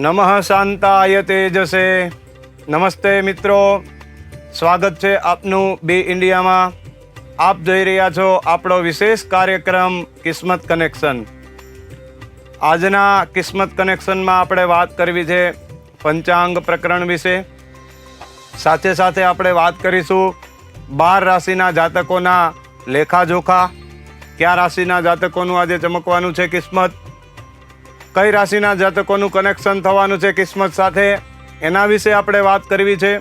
નમઃ શાંતાય તેજસે. નમસ્તે મિત્રો. સ્વાગત છે આપનું બી ઇન્ડિયામાં. આપ જોઈ રહ્યા છો આપણો વિશેષ કાર્યક્રમ કિસ્મત કનેક્શન. આજના કિસ્મત કનેક્શનમાં આપણે વાત કરવી છે પંચાંગ પ્રકરણ વિશે. સાથે સાથે આપણે વાત કરીશું બાર રાશિના જાતકોના લેખાજોખા. કયા રાશિના જાતકોનું આજે ચમકવાનું છે કિસ્મત? કઈ રાશિના જાતકોનું કનેક્શન થવાનું છે કિસ્મત સાથે? એના વિશે આપણે વાત કરવી છે.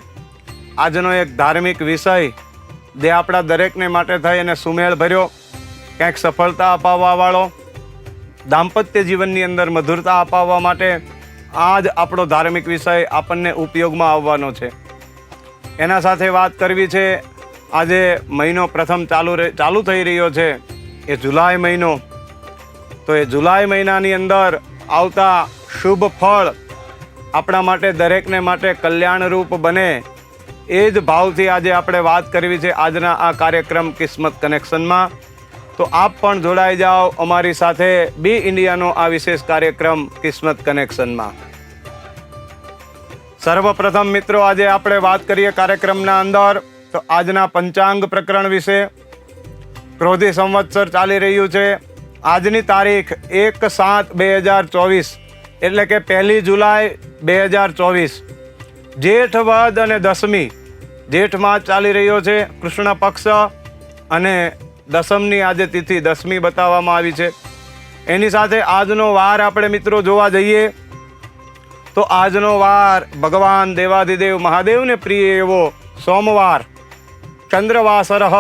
આજનો એક ધાર્મિક વિષય જે આપણા દરેકને માટે થઈ અને સુમેળ ભર્યો. ક્યાંક સફળતા અપાવવાવાળો દાંપત્ય જીવનની અંદર મધુરતા અપાવવા માટે આ જ આપણો ધાર્મિક વિષય આપણને ઉપયોગમાં આવવાનો છે. એના સાથે વાત કરવી છે, આજે મહિનો પ્રથમ ચાલુ ચાલુ થઈ રહ્યો છે, એ જુલાઈ મહિનો. તો એ જુલાઈ મહિનાની અંદર આવતા શુભ ફળ આપણા માટે, દરેકને માટે કલ્યાણરૂપ બને. એ જ ભાવથી આજે આપણે વાત કરવી છે આજના આ કાર્યક્રમ કિસ્મત કનેક્શનમાં. તો આપ પણ જોડાઈ જાઓ અમારી સાથે બી ઇન્ડિયાનો આ વિશેષ કાર્યક્રમ કિસ્મત કનેક્શનમાં. સર્વપ્રથમ મિત્રો, આજે આપણે વાત કરીએ કાર્યક્રમના અંદર. તો આજના પંચાંગ પ્રકરણ વિશે. ક્રોધી સંવત્સર ચાલી રહ્યું છે. આજની તારીખ એક સાત બે હજાર ચોવીસ, એટલે કે પહેલી જુલાઈ બે હજાર ચોવીસ. જેઠ વદ અને દસમી જેઠ માસ ચાલી રહ્યો છે કૃષ્ણ પક્ષ અને દસમની આજે તિથિ દસમી બતાવવામાં આવી છે. એની સાથે આજનો વાર આપણે મિત્રો જોવા જઈએ, તો આજનો વાર ભગવાન દેવાધિદેવ મહાદેવને પ્રિય એવો સોમવાર ચંદ્રવાસરહ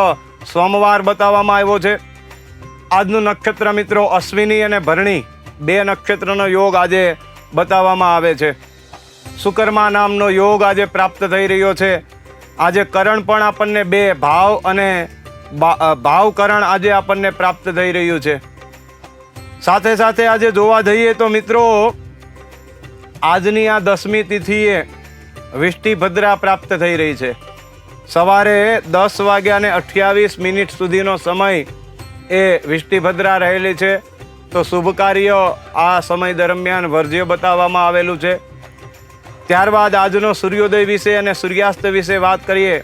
સોમવાર બતાવવામાં આવ્યો છે. આજનું નક્ષત્ર મિત્રો અશ્વિની અને ભરણી. બે નક્ષત્રનો યોગ આજે બતાવવામાં આવે છે. સુકર્મા નામનો યોગ આજે પ્રાપ્ત થઈ રહ્યો છે. આજે કરણ પણ આપણને બે ભાવ અને ભાવકરણ આજે આપણને પ્રાપ્ત થઈ રહ્યું છે. સાથે સાથે આજે જોવા જઈએ તો મિત્રો, આજની આ દસમી તિથિએ વિષ્ટિભદ્રા પ્રાપ્ત થઈ રહી છે. સવારે દસ વાગ્યા અને અઠ્યાવીસ મિનિટ સુધીનો સમય એ વિષ્ટિભદ્રા રહેલી છે. તો શુભ કાર્ય આ સમય દરમિયાન વર્જ્ય બતાવવામાં આવેલું છે. ત્યારબાદ આજનો સૂર્યોદય વિશે અને સૂર્યાસ્ત વિશે વાત કરીએ,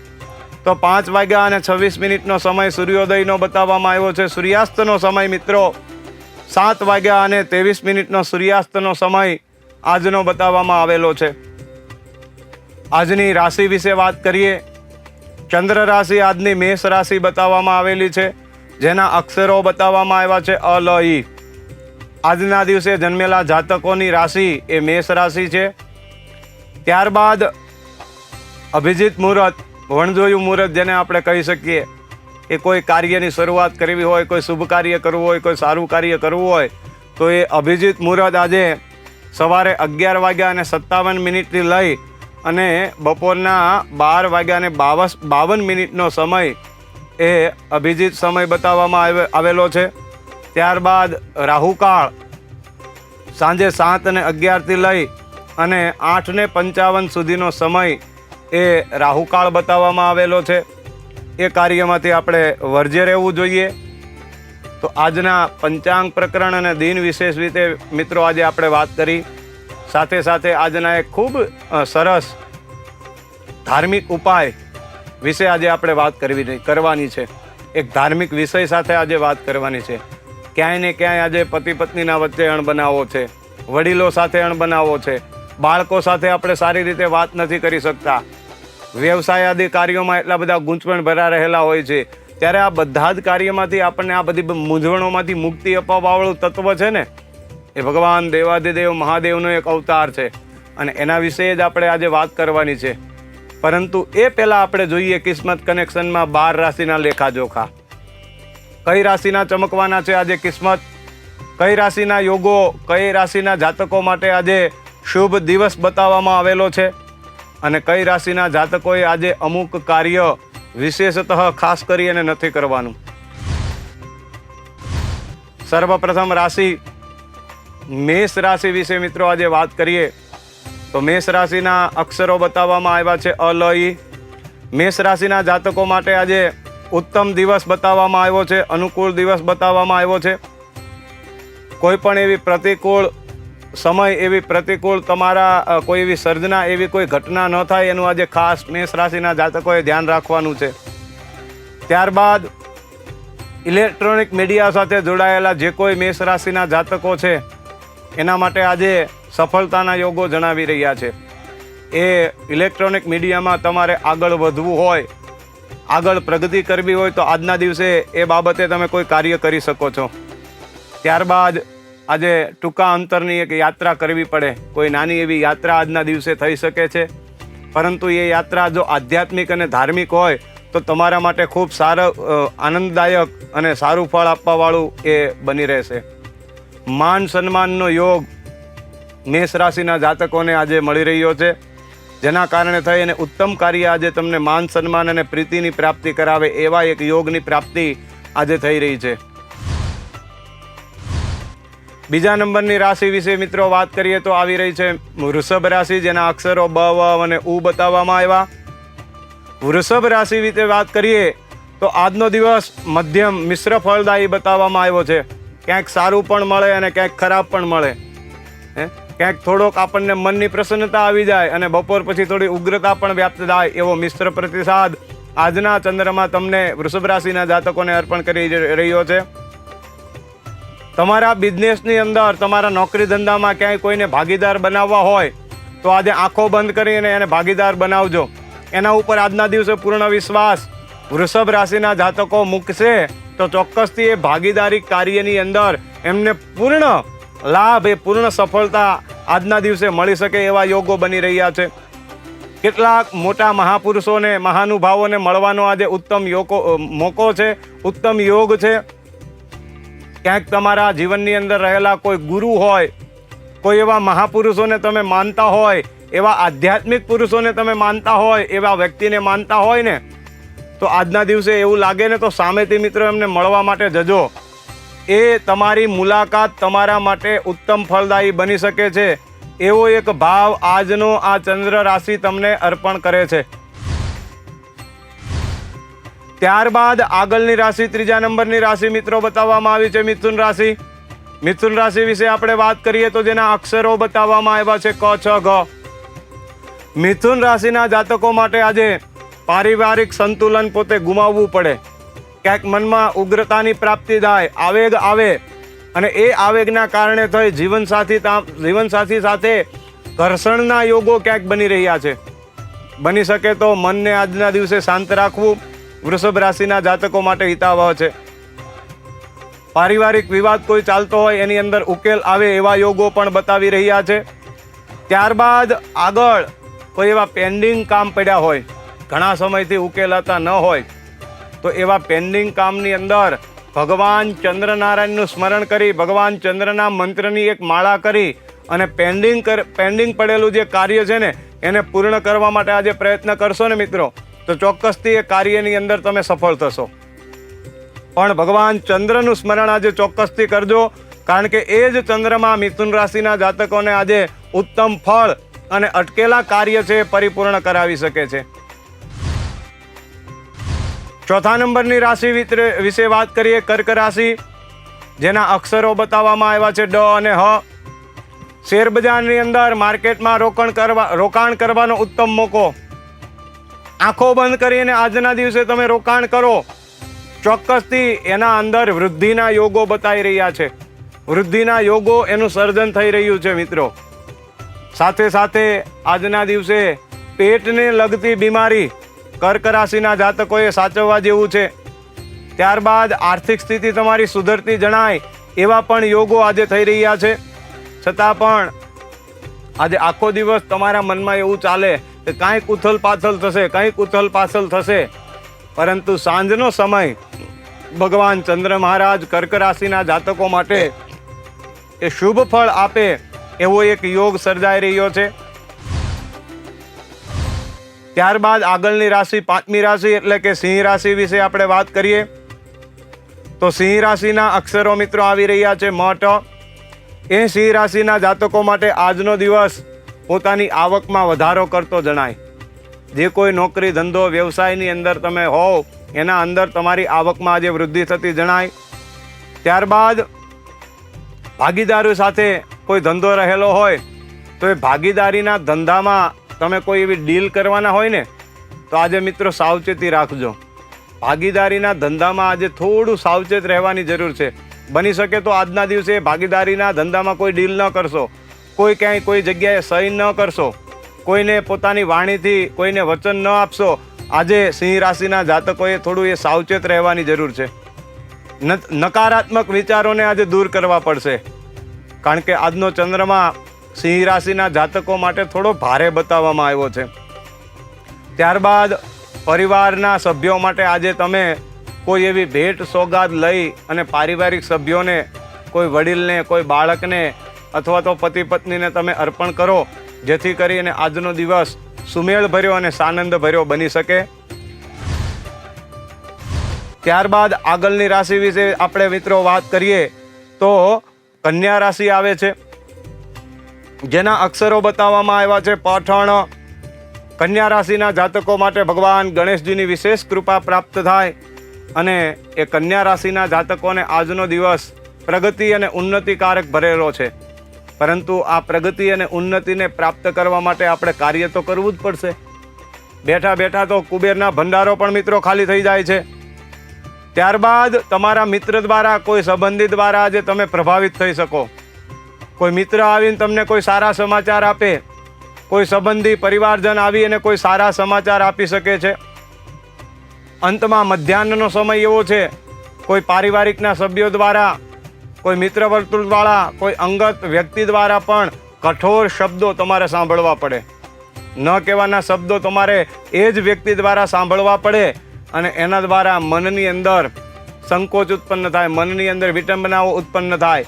તો પાંચ વાગ્યા અને છવ્વીસ મિનિટનો સમય સૂર્યોદયનો બતાવવામાં આવ્યો છે. સૂર્યાસ્તનો સમય મિત્રો, સાત વાગ્યા અને ત્રેવીસ મિનિટનો સૂર્યાસ્તનો સમય આજનો બતાવવામાં આવેલો છે. આજની રાશિ વિશે વાત કરીએ, ચંદ્ર રાશિ આજની મેષ રાશિ બતાવવામાં આવેલી છે. જેના અક્ષરો બતાવવામાં આવ્યા છે અ લ ઈ આજના દિવસે જન્મેલા જાતકોની રાશિ એ મેષ રાશિ છે. ત્યારબાદ અભિજીત મુહૂર્ત, વણજોયું મુહૂર્ત જેને આપણે કહી શકીએ એ કોઈ કાર્યની શરૂઆત કરવી હોય, કોઈ શુભ કાર્ય કરવું હોય, કોઈ સારું કાર્ય કરવું હોય, તો એ અભિજીત મુહૂર્ત આજે સવારે અગિયાર વાગ્યા અને સત્તાવન મિનિટથી લઈ અને બપોરના બાર વાગ્યા અને બાવસ બાવન મિનિટનો સમય એ અભિજીત સમય બતાવવામાં આવે- આવેલો છે. ત્યારબાદ રાહુકાળ સાંજે સાત ને અગિયારથી લઈ અને આઠ ને પંચાવન સુધીનો સમય એ રાહુકાળ બતાવવામાં આવેલો છે. એ કાર્યમાંથી આપણે વર્જ્ય રહેવું જોઈએ. તો આજના પંચાંગ પ્રકરણ અને દિન વિશેષ રીતે મિત્રો આજે આપણે વાત કરી. સાથે સાથે આજના એક ખૂબ સરસ ધાર્મિક ઉપાય વિશે આજે આપણે વાત કરવી કરવાની છે. એક ધાર્મિક વિષય સાથે આજે વાત કરવાની છે. ક્યાંય ને ક્યાંય આજે પતિ પત્નીના વચ્ચે અણબનાવો છે. વડીલો સાથે અણબનાવો છે. બાળકો સાથે આપણે સારી રીતે વાત નથી કરી શકતા. વ્યવસાય આદિ કાર્યોમાં એટલા બધા ગૂંચવણ ભરા રહેલા હોય છે. ત્યારે આ બધા જ કાર્યમાંથી આપણને આ બધી મૂંઝવણોમાંથી મુક્તિ અપાવવાવાળું તત્વ છે ને? એ ભગવાન દેવાદિદેવ મહાદેવનો એક અવતાર છે. અને એના વિશે જ આપણે આજે વાત કરવાની છે. પરંતુ એ પહેલાં આપણે જોઈએ કિસ્મત કનેક્શનમાં બાર રાશિના લેખાજોખા કઈ રાશિના ચમકવાના છે આજે કિસ્મત? કઈ રાશિના યોગો, કઈ રાશિના જાતકો માટે આજે શુભ દિવસ બતાવવામાં આવેલો છે? અને કઈ રાશિના જાતકોએ આજે અમુક કાર્ય વિશેષતઃ ખાસ કરી અને નથી કરવાનું? સર્વપ્રથમ રાશિ, મેષ રાશિ વિશે મિત્રો આજે વાત કરીએ. તો મેષ રાશિના અક્ષરો બતાવવામાં આવ્યા છે અલઈ મેષ રાશિના જાતકો માટે આજે ઉત્તમ દિવસ બતાવવામાં આવ્યો છે, અનુકૂળ દિવસ બતાવવામાં આવ્યો છે. કોઈ પણ એવી પ્રતિકૂળ સમય, એવી પ્રતિકૂળ તમારા કોઈ એવી સર્જના, એવી કોઈ ઘટના ન થાય એનું આજે ખાસ મેષ રાશિના જાતકોએ ધ્યાન રાખવાનું છે. ત્યારબાદ ઇલેક્ટ્રોનિક મીડિયા સાથે જોડાયેલા જે કોઈ મેષ રાશિના જાતકો છે, એના માટે આજે સફળતાના યોગો જણાવી રહ્યા છે. એ ઇલેક્ટ્રોનિક મીડિયામાં તમારે આગળ વધવું હોય, આગળ પ્રગતિ કરવી હોય તો આજના દિવસે એ બાબતે તમે કોઈ કાર્ય કરી શકો છો. ત્યારબાદ આજે ટૂંકા અંતરની એક યાત્રા કરવી પડે. કોઈ નાની એવી યાત્રા આજના દિવસે થઈ શકે છે. પરંતુ એ યાત્રા જો આધ્યાત્મિક અને ધાર્મિક હોય, તો તમારા માટે ખૂબ સારો આનંદદાયક અને સારું ફળ આપવાવાળું એ બની રહેશે. માન સન્માનનો યોગ મેષ રાશિના જાતકોને આજે મળી રહ્યો છે. જેના કારણે થઈ અને ઉત્તમ કાર્ય આજે તમને માન સન્માન અને પ્રીતિની પ્રાપ્તિ કરાવે એવા એક યોગની પ્રાપ્તિ આજે થઈ રહી છે. બીજા નંબરની રાશિ વિશે મિત્રો વાત કરીએ તો આવી રહી છે વૃષભ રાશિ, જેના અક્ષરો બ, વ અને ઉ બતાવવામાં આવ્યા. વૃષભ રાશિ વિશે વાત કરીએ તો આજનો દિવસ મધ્યમ મિશ્ર ફળદાયી બતાવવામાં આવ્યો છે. ક્યાંક સારું પણ મળે અને ક્યાંક ખરાબ પણ મળે. હે? ક્યાંક થોડોક આપણને મનની પ્રસન્નતા આવી જાય અને બપોર પછી થોડી ઉગ્રતા પણ વ્યાપ્ત થાય એવો મિશ્ર પ્રતિસાદ આજના ચંદ્રમાં તમને વૃષભ રાશિના જાતકોને અર્પણ કરી રહ્યો છે. તમારા બિઝનેસની અંદર તમારા નોકરી ધંધામાં ક્યાંય કોઈને ભાગીદાર બનાવવા હોય તો આજે આંખો બંધ કરીને એને ભાગીદાર બનાવજો. એના ઉપર આજના દિવસે પૂર્ણ વિશ્વાસ. વૃષભ રાશિના જાતકો મૂકશે તો ચોક્કસથી એ ભાગીદારી કાર્યની અંદર એમને પૂર્ણ લાભ એ પૂર્ણ સફળતા આજના દિવસે મળી શકે એવા યોગો બની રહ્યા છે. કેટલાક મોટા મહાપુરુષોને, મહાનુભાવોને મળવાનો આજે ઉત્તમ યોગો મોકો છે, ઉત્તમ યોગ છે. ક્યાંક તમારા જીવનની અંદર રહેલા કોઈ ગુરુ હોય, કોઈ એવા મહાપુરુષોને તમે માનતા હોય, એવા આધ્યાત્મિક પુરુષોને તમે માનતા હોય, એવા વ્યક્તિને માનતા હોય ને, તો આજના દિવસે એવું લાગે ને તો સામેથી મિત્રો એમને મળવા માટે જજો. એ તમારી મુલાકાત તમારા માટે ઉત્તમ ફળદાયી બની શકે છે. એવો એક ભાવ આજનો આ ચંદ્ર રાશિ તમને અર્પણ કરે છે. ત્યારબાદ આગળની રાશિ, ત્રીજા નંબરની રાશિ મિત્રો બતાવવામાં આવી છે મિથુન રાશિ. મિથુન રાશિ વિશે આપણે વાત કરીએ તો જેના અક્ષરો બતાવવામાં આવ્યા છે ક, છ, ઘ. મિથુન રાશિના જાતકો માટે આજે પારિવારિક સંતુલન પોતે ગુમાવવું પડે. ક્યાંક મનમાં ઉગ્રતાની પ્રાપ્તિ થાય, આવેગ આવે અને એ આવેગના કારણે થઈ જીવનસાથી જીવનસાથી સાથે ઘર્ષણના યોગો ક્યાંક બની રહ્યા છે. બની શકે તો મનને આજના દિવસે શાંત રાખવું વૃષભ રાશિના જાતકો માટે હિતાવહ છે. પારિવારિક વિવાદ કોઈ ચાલતો હોય એની અંદર ઉકેલ આવે એવા યોગો પણ બતાવી રહ્યા છે. ત્યારબાદ આગળ કોઈ એવા પેન્ડિંગ કામ પડ્યા હોય, ઘણા સમયથી ઉકેલાતા ન હોય તો એવા પેન્ડિંગ કામની અંદર ભગવાન ચંદ્રનારાયણનું સ્મરણ કરી, ભગવાન ચંદ્રના મંત્રની એક માળા કરી અને પેન્ડિંગ કર પેન્ડિંગ પડેલું જે કાર્ય છે ને, એને પૂર્ણ કરવા માટે આજે પ્રયત્ન કરશો ને મિત્રો, તો ચોક્કસથી એ કાર્યની અંદર તમે સફળ થશો. પણ ભગવાન ચંદ્રનું સ્મરણ આજે ચોક્કસથી કરજો, કારણ કે એ જ ચંદ્રમાં મિથુન રાશિના જાતકોને આજે ઉત્તમ ફળ અને અટકેલા કાર્ય છે એ પરિપૂર્ણ કરાવી શકે છે. ચોથા નંબરની રાશિ વિશે વાત કરીએ, કર્ક રાશિ, જેના અક્ષરો બતાવવામાં આવ્યા છે ડ અને હ. શેર બજારની અંદર માર્કેટમાં રોકાણ કરવા રોકાણ કરવાનો ઉત્તમ મોકો. આંખો બંધ કરીને આજના દિવસે તમે રોકાણ કરો. ચોક્કસથી એના અંદર વૃદ્ધિના યોગો બતાવી રહ્યા છે. વૃદ્ધિના યોગો એનું સર્જન થઈ રહ્યું છે મિત્રો. સાથે સાથે આજના દિવસે પેટને લગતી બીમારી કર્ક રાશિના જાતકોએ સાચવવા જેવું છે. ત્યારબાદ આર્થિક સ્થિતિ તમારી સુધરતી જણાય એવા પણ યોગો આજે થઈ રહ્યા છે. છતાં પણ આજે આખો દિવસ તમારા મનમાં એવું ચાલે કે કાંઈક ઉથલ પાથલ થશે કાંઈક ઉથલ પાથલ થશે. પરંતુ સાંજનો સમય ભગવાન ચંદ્ર મહારાજ કર્ક રાશિના જાતકો માટે એ શુભ ફળ આપે એવો એક યોગ સર્જાઈ રહ્યો છે. ત્યારબાદ આગળની રાશિ પાંચમી રાશિ એટલે કે સિંહ રાશિ વિશે આપણે વાત કરીએ. તો સિંહ રાશિના અક્ષરો મિત્રો આવી રહ્યા છે, મઠ. એ સિંહ રાશિના જાતકો માટે આજનો દિવસ પોતાની આવકમાં વધારો કરતો જણાય. જે કોઈ નોકરી, ધંધો, વ્યવસાયની અંદર તમે હોવ, એના અંદર તમારી આવકમાં આજે વૃદ્ધિ થતી જણાય. ત્યારબાદ ભાગીદારો સાથે કોઈ ધંધો રહેલો હોય, તો એ ભાગીદારીના ધંધામાં તમે કોઈ એવી ડીલ કરવાના હોય ને, તો આજે મિત્રો સાવચેતી રાખજો. ભાગીદારીના ધંધામાં આજે થોડું સાવચેત રહેવાની જરૂર છે. બની શકે તો આજના દિવસે ભાગીદારીના ધંધામાં કોઈ ડીલ ન કરશો. કોઈ ક્યાંય કોઈ જગ્યાએ સહી ન કરશો. કોઈને પોતાની વાણીથી કોઈને વચન ન આપશો. આજે સિંહ રાશિના જાતકોએ થોડું એ સાવચેત રહેવાની જરૂર છે. નકારાત્મક વિચારોને આજે દૂર કરવા પડશે. કારણ કે આજનો ચંદ્રમા સિંહ રાશિના જાતકો માટે થોડો ભારે બતાવવામાં આવ્યો છે. ત્યારબાદ પરિવારના સભ્યો માટે આજે તમે કોઈ એવી ભેટ સોગાદ લઈ અને પારિવારિક સભ્યોને, કોઈ વડીલને, કોઈ બાળકને અથવા તો પતિ પત્નીને તમે અર્પણ કરો, જેથી કરીને આજનો દિવસ સુમેળ ભર્યો અને સાનંદ ભર્યો બની શકે. ત્યારબાદ આગળની રાશિ વિશે આપણે મિત્રો વાત કરીએ તો કન્યા રાશિ આવે છે. જેના અક્ષરો બતાવવામાં આવ્યા છે પઠણ કન્યા રાશિના જાતકો માટે ભગવાન ગણેશજીની વિશેષ કૃપા પ્રાપ્ત થાય અને એ કન્યા રાશિના જાતકોને આજનો દિવસ પ્રગતિ અને ઉન્નતિકારક ભરેલો છે. પરંતુ આ પ્રગતિ અને ઉન્નતિને પ્રાપ્ત કરવા માટે આપણે કાર્ય તો કરવું જ પડશે. બેઠા બેઠા તો કુબેરના ભંડારો પણ મિત્રો ખાલી થઈ જાય છે. ત્યારબાદ તમારા મિત્ર દ્વારા કોઈ સંબંધી દ્વારા જે તમે પ્રભાવિત થઈ શકો. કોઈ મિત્ર આવીને તમને કોઈ સારા સમાચાર આપે, કોઈ સંબંધી પરિવારજન આવી અને કોઈ સારા સમાચાર આપી શકે છે? અંતમાં મધ્યાહનનો સમય એવો છે, કોઈ પારિવારિકના સભ્યો દ્વારા, કોઈ મિત્ર વર્તુળવાળા, કોઈ અંગત વ્યક્તિ દ્વારા પણ કઠોર શબ્દો તમારે સાંભળવા પડે. ન કહેવાના શબ્દો તમારે એ જ વ્યક્તિ દ્વારા સાંભળવા પડે અને એના દ્વારા મનની અંદર સંકોચ ઉત્પન્ન થાય, મનની અંદર વિટંબનાઓ ઉત્પન્ન થાય.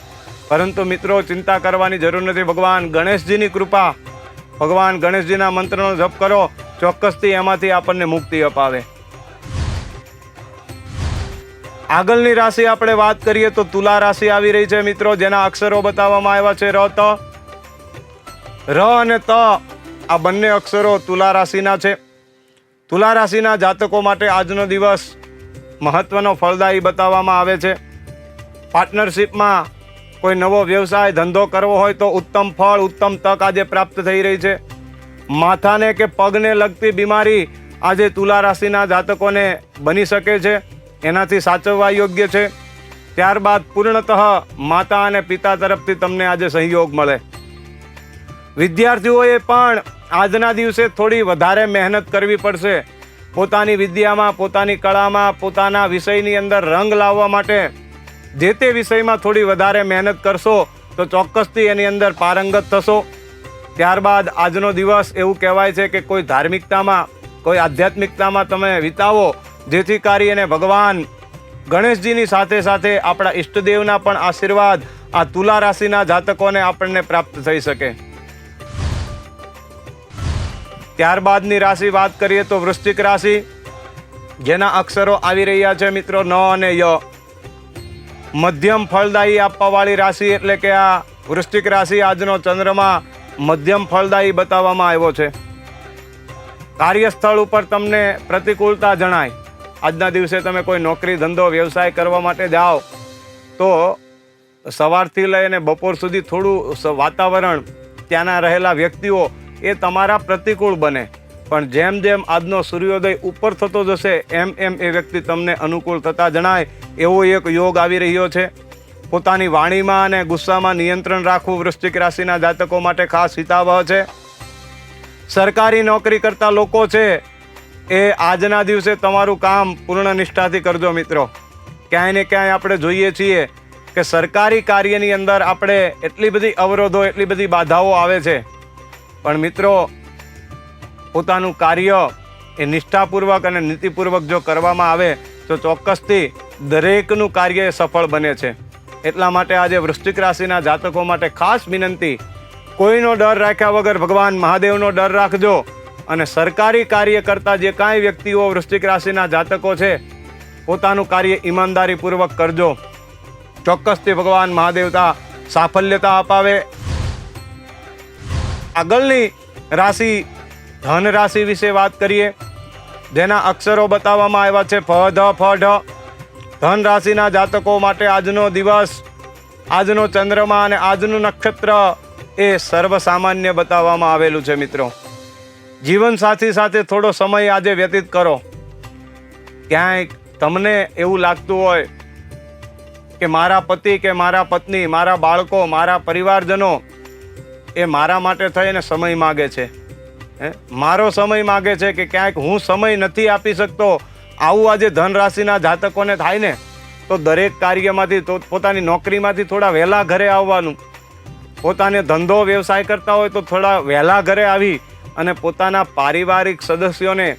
પરંતુ મિત્રો, ચિંતા કરવાની જરૂર નથી. ભગવાન ગણેશજીની કૃપા. ભગવાન ગણેશજીના મંત્રનો જપ કરો. ચોક્કસથી એમાંથી આપણને મુક્તિ અપાવે. આગળની રાશિ આપણે વાત કરીએ તો તુલા રાશિ આવી રહી છે મિત્રો, જેના અક્ષરો બતાવવામાં આવ્યા છે ર, ત. ર અને ત, આ બંને અક્ષરો તુલા રાશિના છે. તુલા રાશિના જાતકો માટે આજનો દિવસ મહત્વનો ફળદાયી બતાવવામાં આવે છે. પાર્ટનરશિપમાં કોઈ નવો વ્યવસાય ધંધો કરવો હોય તો ઉત્તમ ફળ, ઉત્તમ તક આજે પ્રાપ્ત થઈ રહી છે. માથાને કે પગને લગતી બીમારી આજે તુલા રાશિના જાતકોને બની શકે છે. એનાથી સાચવવા યોગ્ય છે. ત્યારબાદ પૂર્ણતઃ માતા અને પિતા તરફથી તમને આજે સહયોગ મળે. વિદ્યાર્થીઓએ પણ આજના દિવસે થોડી વધારે મહેનત કરવી પડશે. પોતાની વિદ્યામાં, પોતાની કળામાં, પોતાના વિષયની અંદર રંગ લાવવા માટે જે તે વિષયમાં થોડી વધારે મહેનત કરશો, તો ચોક્કસથી એની અંદર પારંગત થશો. ત્યારબાદ આજનો દિવસ એવું કહેવાય છે કે કોઈ ધાર્મિકતામાં, કોઈ આધ્યાત્મિકતામાં તમે વિતાવો, જેથી કરી અને ભગવાન ગણેશજીની સાથે સાથે આપણા ઈષ્ટદેવના પણ આશીર્વાદ, આ તુલા રાશિના જાતકોને આપણને પ્રાપ્ત થઈ શકે. ત્યારબાદની રાશિ વાત કરીએ તો વૃશ્ચિક રાશિ. જેના અક્ષરો આવી રહ્યા છે મિત્રો, ન અને ય. મધ્યમ ફળદાયી આપવાવાળી રાશિ એટલે કે આ વૃશ્ચિક રાશિ આજનો ચંદ્રમાં મધ્યમ ફળદાયી બતાવવામાં આવ્યો છે. કાર્યસ્થળ ઉપર તમને પ્રતિકૂળતા જણાય. આજના દિવસે તમે કોઈ નોકરી, ધંધો, વ્યવસાય કરવા માટે જાઓ, તો સવારથી લઈને બપોર સુધી થોડું વાતાવરણ ત્યાંના રહેલા વ્યક્તિઓ એ તમારા પ્રતિકૂળ બને. પણ જેમ જેમ આજનો સૂર્યોદય ઉપર થતો જશે, એમ એમ એ વ્યક્તિ તમને અનુકૂળ થતા જણાય, એવો એક યોગ આવી રહ્યો છે. પોતાની વાણીમાં અને ગુસ્સામાં નિયંત્રણ રાખવું વૃશ્ચિક રાશિના જાતકો માટે ખાસ હિતાવહ છે. સરકારી નોકરી કરતા લોકો છે, એ આજના દિવસે તમારું કામ પૂર્ણ નિષ્ઠાથી કરજો મિત્રો. ક્યાંય ને ક્યાંય આપણે જોઈએ છીએ કે સરકારી કાર્યની અંદર આપણે એટલી બધી અવરોધો, એટલી બધી બાધાઓ આવે છે. પણ મિત્રો પોતાનું કાર્ય એ નિષ્ઠાપૂર્વક અને નીતિપૂર્વક જો કરવામાં આવે, તો ચોક્કસથી દરેકનું કાર્ય એ સફળ બને છે. એટલા માટે આજે વૃશ્ચિક રાશિના જાતકો માટે ખાસ વિનંતી, કોઈનો ડર રાખ્યા વગર ભગવાન મહાદેવનો ડર રાખજો અને સરકારી કાર્ય કરતા જે કાંઈ વ્યક્તિઓ વૃશ્ચિક રાશિના જાતકો છે, પોતાનું કાર્ય ઈમાનદારીપૂર્વક કરજો. ચોક્કસથી ભગવાન મહાદેવતા સાફલ્યતા અપાવે. આગળની રાશિ ધન રાશિ વિશે વાત કરીએ, જેના અક્ષરો બતાવવામાં આવ્યા છે. ફ, ધ, ફ, ઢ. ધન રાશિના જાતકો માટે આજનો દિવસ, આજનો ચંદ્રમા અને આજનું નક્ષત્ર એ સર્વસામાન્ય બતાવવામાં આવેલું છે મિત્રો. જીવનસાથી સાથે થોડો સમય આજે વ્યતીત કરો. ક્યાંય તમને એવું લાગતું હોય કે મારા પતિ કે મારા પત્ની, મારા બાળકો, મારા પરિવારજનો એ મારા માટે થઈને સમય માગે છે. હે? મારો સમય માગે છે કે ક્યાંક હું સમય નથી આપી શકતો. આવું આજે ધન રાશિના જાતકોને થાય ને, તો દરેક કાર્યમાંથી પોતાની નોકરીમાંથી થોડા વહેલા ઘરે આવવાનું. પોતાને ધંધો વ્યવસાય કરતા હોય તો થોડા વહેલા ઘરે આવી અને પોતાના પારિવારિક સદસ્યોને,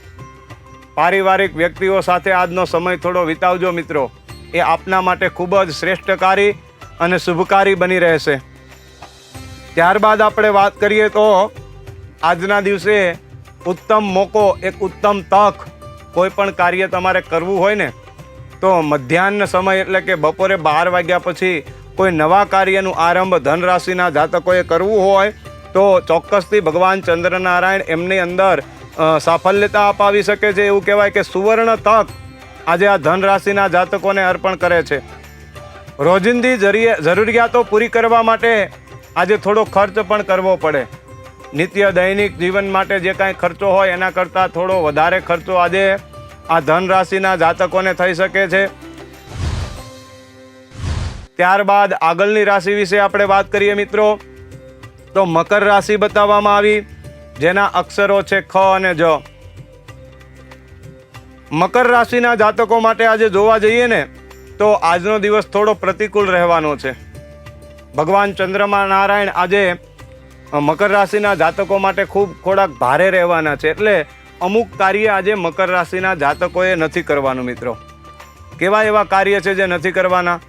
પારિવારિક વ્યક્તિઓ સાથે આજનો સમય થોડો વિતાવજો મિત્રો. એ આપના માટે ખૂબ જ શ્રેષ્ઠકારી અને શુભકારી બની રહેશે. ત્યારબાદ આપણે વાત કરીએ તો આજના દિવસે ઉત્તમ મોકો, એક ઉત્તમ તક કોઈ પણ કાર્ય તમારે કરવું હોય ને, તો મધ્યાહન સમય એટલે કે બપોરે બાર વાગ્યા પછી કોઈ નવા કાર્યનું આરંભ ધન રાશિના જાતકોએ કરવું હોય, તો ચોક્કસથી ભગવાન ચંદ્રનારાયણ એમની અંદર સાફલ્યતા અપાવી શકે છે. એવું કહેવાય કે સુવર્ણ તક આજે આ ધન રાશિના જાતકોને અર્પણ કરે છે. રોજિંદી જરૂરિયાતો પૂરી કરવા માટે આજે થોડો ખર્ચ પણ કરવો પડે. નિત્ય દૈનિક જીવન માટે જે કાંઈ ખર્ચો હોય એના કરતાં થોડો વધારે ખર્ચો આજે આ ધન રાશિના જાતકોને થઈ શકે છે. ત્યારબાદ આગળની રાશિ વિશે આપણે વાત કરીએ મિત્રો. તો મકર રાશિ બતાવવામાં આવી, જેના અક્ષરો છે ખ અને જ. મકર રાશિના જાતકો માટે આજે જોવા જઈએ ને, તો આજનો દિવસ થોડો પ્રતિકૂળ રહેવાનો છે. ભગવાન ચંદ્રમા નારાયણ આજે મકર રાશિના જાતકો માટે ખૂબ થોડાક ભારે રહેવાના છે. એટલે અમુક કાર્ય આજે મકર રાશિના જાતકોએ નથી કરવાનું મિત્રો. કેવા એવા કાર્ય છે જે નથી કરવાના?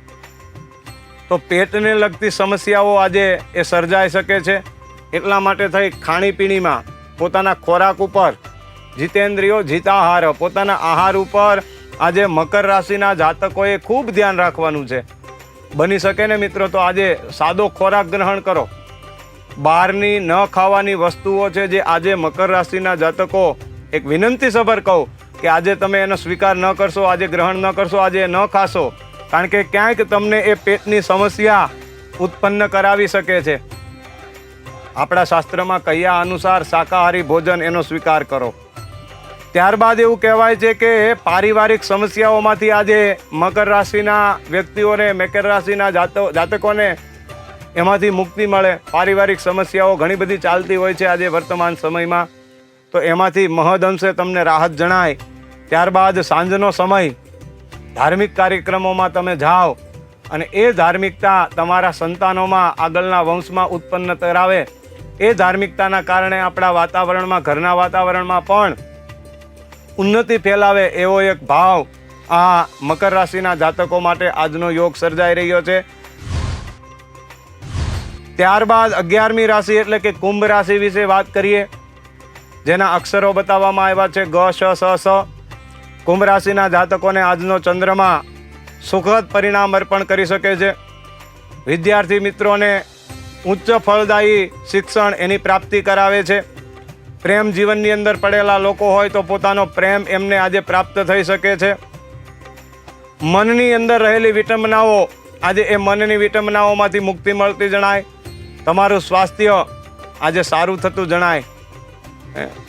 તો પેટને લગતી સમસ્યાઓ આજે એ સર્જાઈ શકે છે. એટલા માટે થઈ ખાણીપીણીમાં પોતાના ખોરાક ઉપર જીતેન્દ્રિયો જીતાહાર, પોતાના આહાર ઉપર આજે મકર રાશિના જાતકોએ ખૂબ ધ્યાન રાખવાનું છે. બની શકે ને મિત્રો? તો આજે સાદો ખોરાક ગ્રહણ કરો. બહારની ન ખાવાની વસ્તુઓ છે જે આજે મકર રાશિના જાતકો એક વિનંતી સભર કહું કે આજે તમે એનો સ્વીકાર ન કરશો, આજે ગ્રહણ ન કરશો, આજે ન ખાશો. કારણ કે ક્યાંક તમને એ પેટની સમસ્યા ઉત્પન્ન કરાવી શકે છે. આપણા શાસ્ત્રમાં કહ્યા અનુસાર શાકાહારી ભોજન એનો સ્વીકાર કરો. ત્યારબાદ એવું કહેવાય છે કે પારિવારિક સમસ્યાઓમાંથી આજે મકર રાશિના વ્યક્તિઓને, મકર રાશિના જાતો જાતકોને એમાંથી મુક્તિ મળે. પારિવારિક સમસ્યાઓ ઘણી બધી ચાલતી હોય છે આજે વર્તમાન સમયમાં. તો એમાંથી મહદ અંશે તમને રાહત જણાય. ત્યારબાદ સાંજનો સમય. ધાર્મિક કાર્યક્રમોમાં તમે જાઓ અને એ ધાર્મિકતા તમારા સંતાનોમાં, આગળના વંશમાં ઉત્પન્ન કરાવે. એ ધાર્મિકતાના કારણે આપણા વાતાવરણમાં, ઘરના વાતાવરણમાં પણ ઉન્નતિ ફેલાવે એવો એક ભાવ આ મકર રાશિના જાતકો માટે આજનો યોગ સર્જાઈ રહ્યો છે. ત્યારબાદ અગિયારમી રાશિ એટલે કે કુંભ રાશિ વિશે વાત કરીએ. જેના અક્ષરો બતાવવામાં આવ્યા છે ગ, શ, સ સ. કુંભ રાશિના જાતકોને આજનો ચંદ્રમા સુખદ પરિણામ અર્પણ કરી શકે છે. વિદ્યાર્થી મિત્રોને ઉચ્ચ ફળદાયી શિક્ષણ એની પ્રાપ્તિ કરાવે છે. પ્રેમ જીવનની અંદર પડેલા લોકો હોય તો પોતાનો પ્રેમ એમને આજે પ્રાપ્ત થઈ શકે છે. મનની અંદર રહેલી વિટંબનાઓ આજે એ મનની વિટંબનાઓમાંથી મુક્તિ મળતી જણાય. તમારું સ્વાસ્થ્ય આજે સારું થતું જણાય.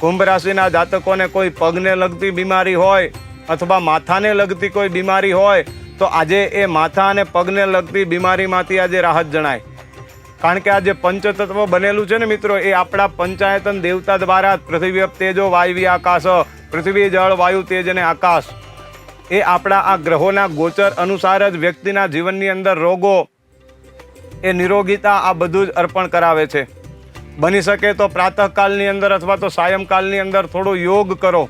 કુંભ રાશિના જાતકોને કોઈ પગને લગતી બીમારી હોય અથવા માથાને લગતી કોઈ બીમારી હોય, તો આજે એ માથા અને પગને લગતી બીમારીમાંથી આજે રાહત જણાય. કારણ કે આ જે પંચતત્વ બનેલું છે ને મિત્રો, એ આપણા પંચાયતન દેવતા દ્વારા પૃથ્વી તેજો વાયવી આકાશ, પૃથ્વી જળ, વાયુ તેજ અને આકાશ. એ આપણા આ ગ્રહોના ગોચર અનુસાર જ વ્યક્તિના જીવનની અંદર રોગો એ નિરોગીતા આ બધું જ અર્પણ કરાવે છે. બની શકે તો પ્રાતઃકાલની અંદર અથવા તો સાયંકાલની અંદર થોડો યોગ કરો.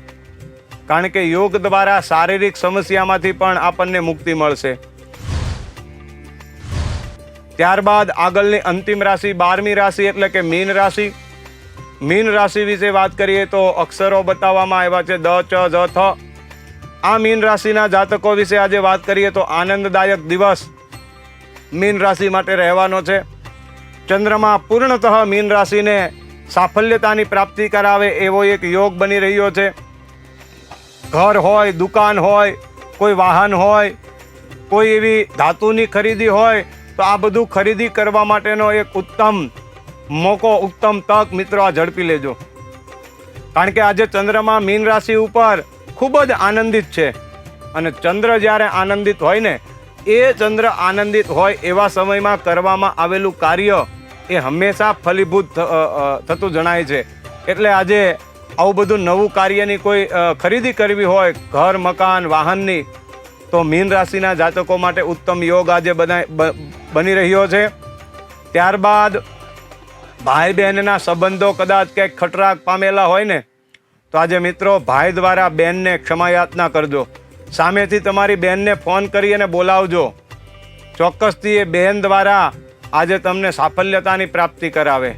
કારણ કે યોગ દ્વારા શારીરિક સમસ્યામાંથી પણ આપણને મુક્તિ મળશે. ત્યારબાદ આગળની અંતિમ રાશિ બારમી રાશિ એટલે કે મીન રાશિ. મીન રાશિ વિશે વાત કરીએ તો અક્ષરો બતાવવામાં આવ્યા છે દ, ચ, જ, થ. આ મીન રાશિના જાતકો વિશે આજે વાત કરીએ તો આનંદદાયક દિવસ. મીન રાશિ માટે રહેવાનો છે. ચંદ્રમા પૂર્ણતઃ મીન રાશિને સાફલ્યતાની પ્રાપ્તિ કરાવે એવો એક યોગ બની રહ્યો છે. ઘર હોય, દુકાન હોય, કોઈ વાહન હોય, કોઈ એવી ધાતુની ખરીદી હોય, તો આ બધું ખરીદી કરવા માટેનો એક ઉત્તમ મોકો, ઉત્તમ તક મિત્રો આ ઝડપી લેજો. કારણ કે આજે ચંદ્રમાં મીન રાશિ ઉપર ખૂબ જ આનંદિત છે. અને ચંદ્ર જ્યારે આનંદિત હોય ને એ ચંદ્ર આનંદિત હોય એવા સમયમાં કરવામાં આવેલું કાર્ય એ હંમેશા ફલીભૂત થતું જણાય છે. એટલે આજે આવું બધું નવું કાર્યની કોઈ ખરીદી કરવી હોય, ઘર, મકાન, વાહનની, તો મીન રાશિના જાતકો માટે ઉત્તમ યોગ આજે બનાય બની રહ્યો છે. ત્યારબાદ ભાઈ બહેનના સંબંધો કદાચ ક્યાંક ખટરાક પામેલા હોય ને, તો આજે મિત્રો ભાઈ દ્વારા બેનને ક્ષમાયાતના કરજો. સામેથી તમારી બેનને ફોન કરી અને બોલાવજો. ચોક્કસથી એ બહેન દ્વારા આજે તમને સાફલ્યતાની પ્રાપ્તિ કરાવે.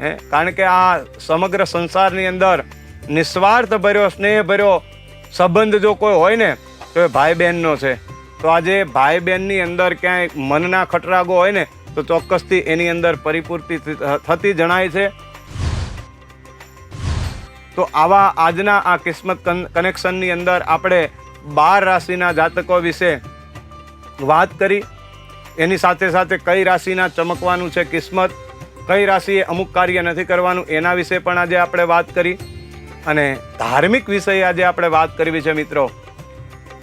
હે? કારણ કે આ સમગ્ર સંસારની અંદર નિસ્વાર્થ ભર્યો સ્નેહ ભર્યો સંબંધ જો કોઈ હોય ને, તો એ ભાઈ બહેનનો છે. તો આજે ભાઈ બહેનની અંદર ક્યાંય મનના ખટરાગો હોય ને, તો ચોક્કસથી એની અંદર પરિપૂર્તિ થતી જણાય છે. તો આવા આજના આ કિસ્મત કન- કનેક્શનની અંદર આપણે બાર રાશિના જાતકો વિશે વાત કરી. એની સાથે સાથે કઈ રાશિના ચમકવાનું છે કિસ્મત, કઈ રાશિએ અમુક કાર્ય નથી કરવાનું એના વિશે પણ આજે આપણે વાત કરી. અને ધાર્મિક વિષય આજે આપણે વાત કરવી છે મિત્રો.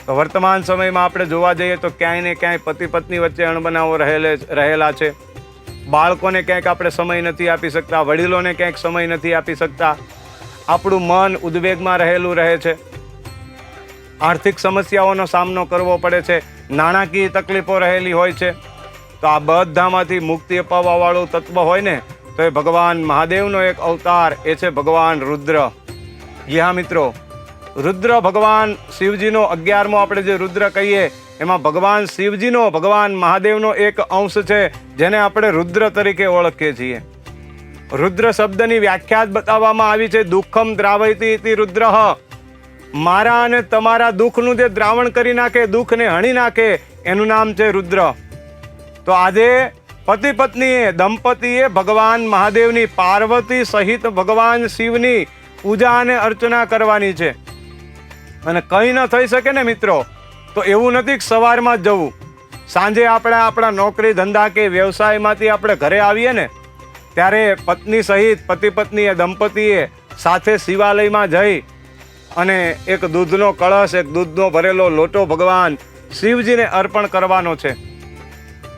તો વર્તમાન સમયમાં આપણે જોવા જઈએ તો ક્યાંય ને ક્યાંય પતિ પત્ની વચ્ચે અણબનાવો રહેલે, રહેલા છે. બાળકોને ક્યાંક આપણે સમય નથી આપી શકતા, વડીલોને ક્યાંક સમય નથી આપી શકતા. આપણું મન ઉદ્વેગમાં રહેલું રહે છે. આર્થિક સમસ્યાઓનો સામનો કરવો પડે છે, નાણાકીય તકલીફો રહેલી હોય છે. તો આ બધામાંથી મુક્તિ અપાવવાવાળું તત્વ હોય ને, તો એ ભગવાન મહાદેવનો એક અવતાર, એ છે ભગવાન રુદ્ર. જી મિત્રો, રુદ્ર ભગવાન શિવજીનો અગિયારમો આપણે જે રુદ્ર કહીએ, એમાં ભગવાન શિવજીનો, ભગવાન મહાદેવનો એક અંશ છે, જેને આપણે રુદ્ર તરીકે ઓળખીએ છીએ. રુદ્ર શબ્દની વ્યાખ્યા બતાવવામાં આવી છે, દુઃખમ દ્રાવયતી રુદ્રઃ. મારા અને તમારા દુઃખનું જે દ્રાવણ કરી નાખે, દુઃખને હણી નાખે, એનું નામ છે રુદ્ર. તો આજે પતિ પત્નીએ, દંપતીએ ભગવાન મહાદેવની પાર્વતી સહિત ભગવાન શિવની પૂજા અને અર્ચના કરવાની છે. અને કંઈ ન થઈ શકે ને મિત્રો, તો એવું નથી કે સવારમાં જ જવું. સાંજે આપણે આપણા નોકરી ધંધા કે વ્યવસાયમાંથી આપણે ઘરે આવીએ ને, ત્યારે પત્ની સહિત, પતિ પત્નીએ, દંપતીએ સાથે શિવાલયમાં જઈ અને એક દૂધનો કળશ, એક દૂધનો ભરેલો લોટો ભગવાન શિવજીને અર્પણ કરવાનો છે.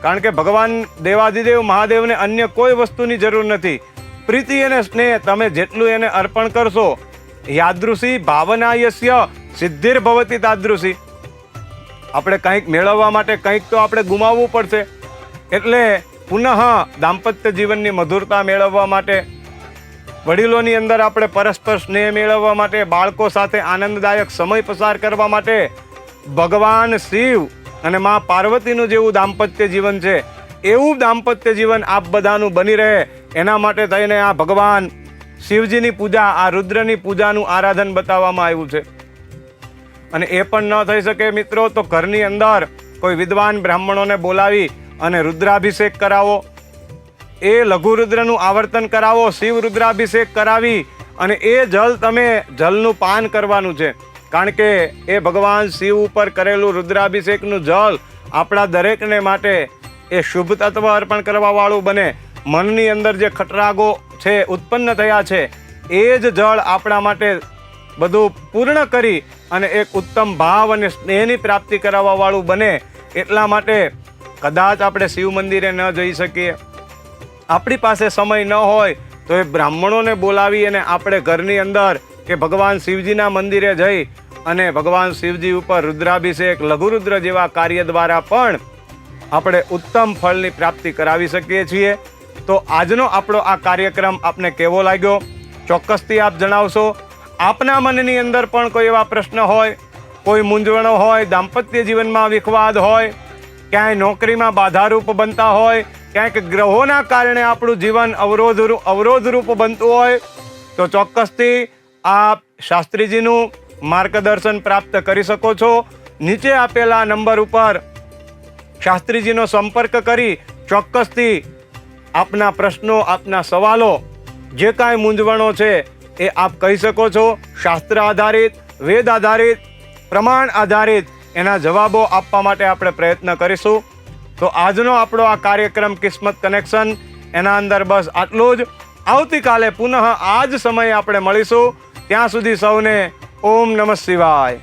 કારણ કે ભગવાન દેવાદિદેવ મહાદેવને અન્ય કોઈ વસ્તુની જરૂર નથી. પ્રીતિ અને સ્નેહ તમે જેટલું એને અર્પણ કરશો, યાદૃશી ભાવનાયસ્ય સિદ્ધિર ભવતી તાદૃશી. આપણે કંઈક મેળવવા માટે કંઈક તો આપણે ગુમાવવું પડશે. એટલે પુનઃ દાંપત્ય જીવનની મધુરતા મેળવવા માટે વડીલોની અંદર આપણે પરસ્પર સ્નેહ મેળવવા માટે, બાળકો સાથે આનંદદાયક સમય પસાર કરવા માટે ભગવાન શિવ અને મા પાર્વતીનું જેવું દાંપત્ય જીવન છે, એવું દાંપત્ય જીવન આપ બધાનું બની રહે. એના માટે થઈને આ ભગવાન શિવજીની પૂજા, આ રુદ્રની પૂજાનું આરાધન બતાવવામાં આવ્યું છે. અને એ પણ ન થઈ શકે મિત્રો, તો ઘરની અંદર કોઈ વિદ્વાન બ્રાહ્મણોને બોલાવી અને રુદ્રાભિષેક કરાવો. એ લઘુરુદ્રનું આવર્તન કરાવો, શિવ રુદ્રાભિષેક કરાવી અને એ જલ તમે જલનું પાન કરવાનું છે. કારણ કે એ ભગવાન શિવ ઉપર કરેલું રુદ્રાભિષેકનું જલ આપણા દરેકને માટે એ શુભ તત્વ અર્પણ કરવાવાળું બને. મનની અંદર જે ખટરાગો છે, ઉત્પન્ન થયા છે, એ જ જળ આપણા માટે બધું પૂર્ણ કરી અને એક ઉત્તમ ભાવ અને સ્નેહની પ્રાપ્તિ કરાવવાવાળું બને. એટલા માટે કદાચ આપણે શિવ મંદિરે ન જઈ શકીએ. આપણી પાસે સમય ન હોય તો એ બ્રાહ્મણોને બોલાવી અને આપણે ઘરની અંદર કે ભગવાન શિવજીના મંદિરે જઈ અને ભગવાન શિવજી ઉપર રુદ્રાભિષેક, લઘુરુદ્ર જેવા કાર્ય દ્વારા પણ આપણે ઉત્તમ ફળની પ્રાપ્તિ કરાવી શકીએ છીએ. તો આજનો આપણો આ કાર્યક્રમ આપને કેવો લાગ્યો? ચોક્કસથી આપ જણાવશો. આપના મનની અંદર પણ કોઈ એવા પ્રશ્ન હોય, કોઈ મૂંઝવણો હોય, દાંપત્ય જીવનમાં વિખવાદ હોય, ક્યાંય નોકરીમાં બાધારૂપ બનતા હોય ક્યાંક ગ્રહોના કારણે આપણું જીવન અવરોધ અવરોધરૂપ બનતું હોય, તો ચોક્કસથી આપ શાસ્ત્રીજીનું માર્ગદર્શન પ્રાપ્ત કરી શકો છો. નીચે આપેલા નંબર ઉપર શાસ્ત્રીજીનો સંપર્ક કરી ચોક્કસથી આપના પ્રશ્નો, આપના સવાલો, જે કાંઈ મૂંઝવણો છે એ આપ કહી શકો છો. શાસ્ત્ર આધારિત, વેદ આધારિત, પ્રમાણ આધારિત એના જવાબો આપવા માટે આપણે પ્રયત્ન કરીશું. તો આજનો આપણો આ કાર્યક્રમ કિસ્મત કનેક્શન, એના અંદર બસ આટલું જ. આવતીકાલે પુનઃ આ જ સમયે આપણે મળીશું. ત્યાં સુધી સૌને ઓમ નમઃ શિવાય.